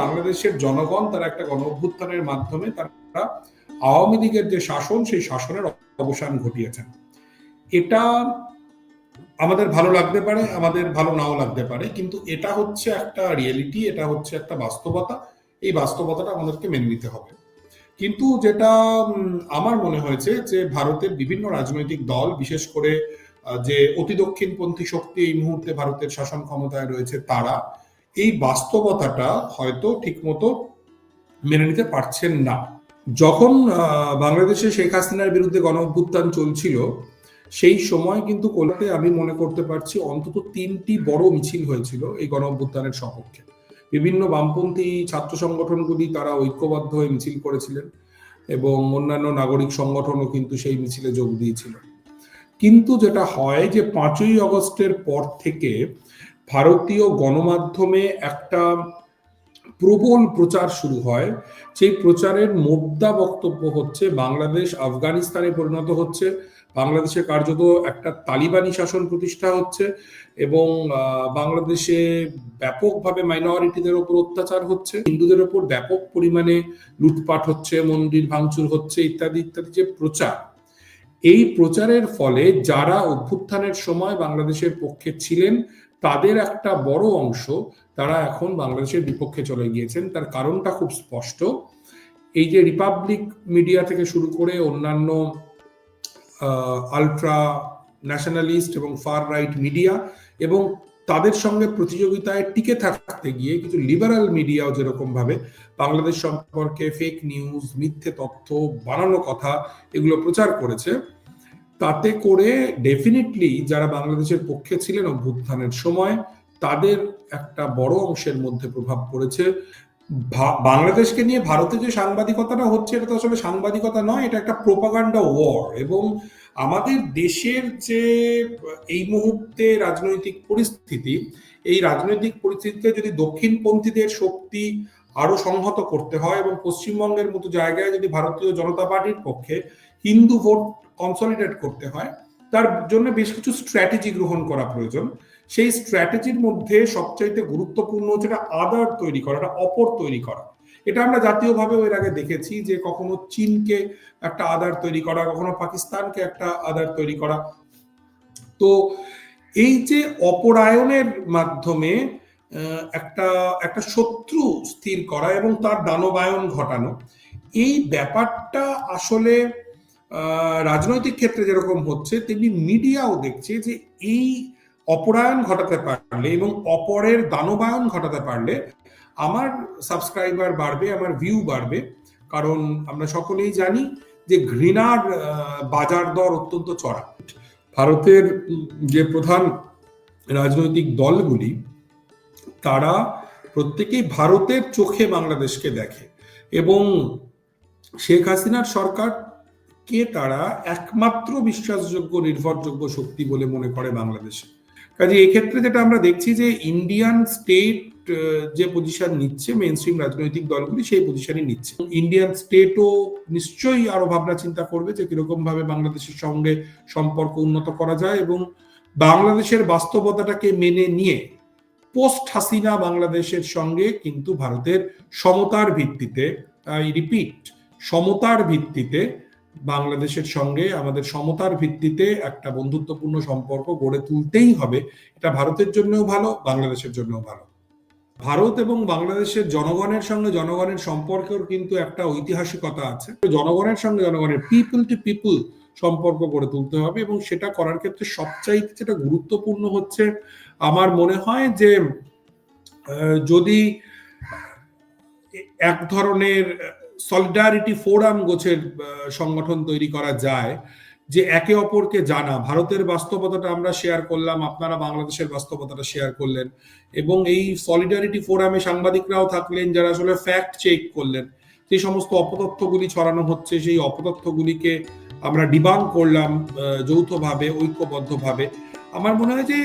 বাংলাদেশের জনগণ তারা একটা গণ অভ্যুত্থানের মাধ্যমে তারা আওয়ামী লীগের যে শাসন, সেই শাসনের অবসান ঘটিয়েছেন। এটা আমাদের ভালো লাগতে পারে, আমাদের ভালো নাও লাগতে পারে, কিন্তু এটা হচ্ছে একটা রিয়েলিটি এটা হচ্ছে একটা বাস্তবতা। এই বাস্তবতাটা আমাদেরকে মেনে নিতে হবে। কিন্তু যেটা আমার মনে হয়েছে যে ভারতের বিভিন্ন রাজনৈতিক দল, বিশেষ করে যে অতি দক্ষিণপন্থী শক্তি এই মুহূর্তে ভারতের শাসন ক্ষমতায় রয়েছে তারা এই বাস্তবতাটা হয়তো ঠিকমতো মেনে নিতে পারছেন না। যখন বাংলাদেশে শেখ হাসিনার বিরুদ্ধে গণ অভ্যুত্থান চলছিল, সেই সময় কিন্তু কলকাতায় আমি মনে করতে পারছি অন্তত তিনটি বড় মিছিল হয়েছিল এই গণ অভ্যুত্থানের সপক্ষে। বিভিন্ন বামপন্থী ছাত্র সংগঠনগুলি তারা ঐক্যবদ্ধ হয়ে মিছিল করেছিলেন এবং অন্যান্য নাগরিক সংগঠনও কিন্তু সেই মিছিলে যোগ দিয়েছিল। কিন্তু যেটা হয় যে পাঁচই অগস্টের পর থেকে ভারতীয় গণমাধ্যমে একটা প্রবল প্রচার শুরু হয়। সেই প্রচারের মোদ্দা বক্তব্য হচ্ছে, বাংলাদেশ আফগানিস্তানে পরিণত হচ্ছে। বাংলাদেশে কার্যত একটা তালিবানি শাসন প্রতিষ্ঠা হচ্ছে এবং বাংলাদেশে ব্যাপকভাবে মাইনরিটিদের ওপর অত্যাচার হচ্ছে। হিন্দুদের ওপর ব্যাপক পরিমাণে লুটপাট হচ্ছে, মন্দির ভাঙচুর হচ্ছে, ইত্যাদি ইত্যাদি যে প্রচার। এই প্রচারের ফলে যারা অভ্যুত্থানের সময় বাংলাদেশের পক্ষে ছিলেন তাদের একটা বড় অংশ তারা এখন বাংলাদেশের বিপক্ষে চলে গিয়েছেন। তার কারণটা খুব স্পষ্ট। এই যে রিপাবলিক মিডিয়া থেকে শুরু করে অন্যান্য আলট্রা ন্যাশনালিস্ট এবং ফার রাইট মিডিয়া এবং তাদের সঙ্গে প্রতিযোগিতায় টিকে থাকতে গিয়ে কিছু লিবারাল মিডিয়াও যেরকম ভাবে বাংলাদেশ সম্পর্কে ফেক নিউজ মিথ্যে তথ্য, বানানো কথা এগুলো প্রচার করেছে। তাতে করে ডেফিনেটলি যারা বাংলাদেশের পক্ষে ছিলেন অভ্যুত্থানের সময়, তাদের একটা বড় অংশের মধ্যে প্রভাব পড়েছে। বাংলাদেশকে নিয়ে ভারতে যে সাংবাদিকতাটা হচ্ছে, এটা তো আসলে সাংবাদিকতা নয়, এটা একটা প্রোপাগান্ডা ওয়ার এবং আমাদের দেশের যে, এই মুহূর্তে রাজনৈতিক পরিস্থিতি, এই রাজনৈতিক পরিস্থিতিতে যদি দক্ষিণপন্থীদের শক্তি আরও সংহত করতে হয় এবং পশ্চিমবঙ্গের মতো জায়গায় যদি ভারতীয় জনতা পার্টির পক্ষে হিন্দু ভোট কনসলিডেট করতে হয়। তার জন্য বেশ কিছু স্ট্র্যাটেজি গ্রহণ করা প্রয়োজন। সেই স্ট্র্যাটেজির মধ্যে সবচাইতে গুরুত্বপূর্ণ হচ্ছে একটা আদার তৈরি করা একটা অপর তৈরি করা। এটা আমরা জাতীয়ভাবে এর আগে দেখেছি যে কখনো চীনকে একটা আদার তৈরি করা, কখনো পাকিস্তানকে একটা আদার তৈরি করা। তো এই যে অপরায়নের মাধ্যমে একটা একটা শত্রু স্থির করা এবং তার দানবায়ন ঘটানো, এই ব্যাপারটা আসলে রাজনৈতিক ক্ষেত্রে যেরকম হচ্ছে, তেমনি মিডিয়াও দেখছে যে এই অপরায়ণ ঘটাতে পারলে এবং অপরের দানবায়ন ঘটাতে পারলে আমার সাবস্ক্রাইবার বাড়বে, আমার ভিউ বাড়বে। কারণ আমরা সকলেই জানি যে ঘৃণার বাজার দর অত্যন্ত চড়া। ভারতের যে প্রধান রাজনৈতিক দলগুলি, তারা প্রত্যেকেই ভারতের চোখে বাংলাদেশকে দেখে এবং শেখ হাসিনার সরকারকে তারা একমাত্র বিশ্বাসযোগ্য, নির্ভরযোগ্য শক্তি বলে মনে করে বাংলাদেশে? কাজে এক্ষেত্রে যেটা আমরা দেখছি যে ইন্ডিয়ান স্টেট যে পজিশন নিচ্ছে মেন স্ট্রিম রাজনৈতিক দলগুলি সেই পজিশনই নিচ্ছে। ইন্ডিয়ান স্টেটও নিশ্চয়ই আরও ভাবনা চিন্তা করবে যে কীরকম ভাবে বাংলাদেশের সঙ্গে সম্পর্ক উন্নত করা যায় এবং বাংলাদেশের বাস্তবতাটাকে মেনে নিয়ে পোস্ট হাসিনা বাংলাদেশের সঙ্গে কিন্তু ভারতের সমতার ভিত্তিতে আই রিপিট সমতার ভিত্তিতে বাংলাদেশের সঙ্গে আমাদের সমতার ভিত্তিতে একটা বন্ধুত্বপূর্ণ সম্পর্ক গড়ে তুলতেই হবে। এটা ভারতের জন্যও ভালো, বাংলাদেশের জন্যও ভালো। ভারত এবং বাংলাদেশের জনগণের সঙ্গে জনগণের সম্পর্কের কিন্তু একটা ঐতিহাসিকতা আছে। জনগণের সঙ্গে জনগণের পিপল টু পিপল সম্পর্ক গড়ে তুলতে হবে এবং সেটা করার ক্ষেত্রে সবচাইতে যেটা গুরুত্বপূর্ণ হচ্ছে, আমার মনে হয় যে যদি এক ধরনের সলিডারিটি ফোরাম গোছের সংগঠন তৈরি করা যায়, যে একে অপরকে জানা। ভারতের বাস্তবতাটা আমরা শেয়ার করলাম, আপনারা বাংলাদেশের বাস্তবতাটা শেয়ার করলেন। এবং এই সলিডারিটি ফোরামে সাংবাদিকরাও থাকলেন, যারা আসলে ফ্যাক্ট চেক করলেন। যে সমস্ত অপতথ্যগুলি ছড়ানো হচ্ছে, সেই অপতথ্যগুলিকে আমরা ডিবাং করলাম যৌথভাবে, ঐক্যবদ্ধভাবে। আমার মনে হয় যে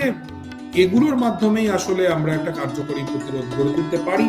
এগুলোর মাধ্যমেই আসলে আমরা একটা কার্যকরী প্রতিরোধ গড়ে তুলতে পারি।